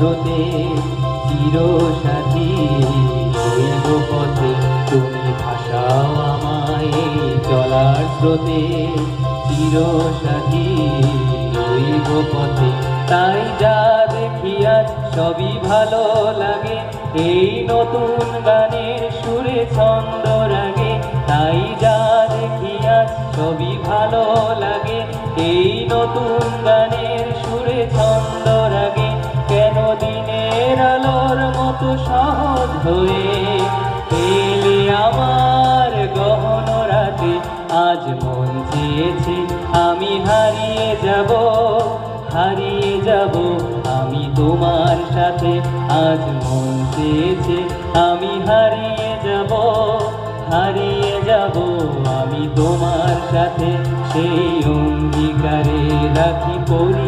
চলার চির সাথী রইব পথে, তুমি ভাষাও আমায় চলার স্রোতে। চির সাথী পথে, তাই যা দেখি আজ সবই ভালো লাগে। এই নতুন গানের সুরে ছন্দ রাগে, তাই যা দেখি আজ সবই ভালো লাগে। এই নতুন গানের দিনের আলোর মতো সহজ হয়ে আমার গহন রাতে আজ মন চেয়েছে, আমি হারিয়ে যাব হারিয়ে যাব, আমি তোমার সাথে আজ মন চেয়েছে, আমি হারিয়ে যাব হারিয়ে যাব, আমি তোমার সাথে সেই অঙ্গীকারে রাখি পরি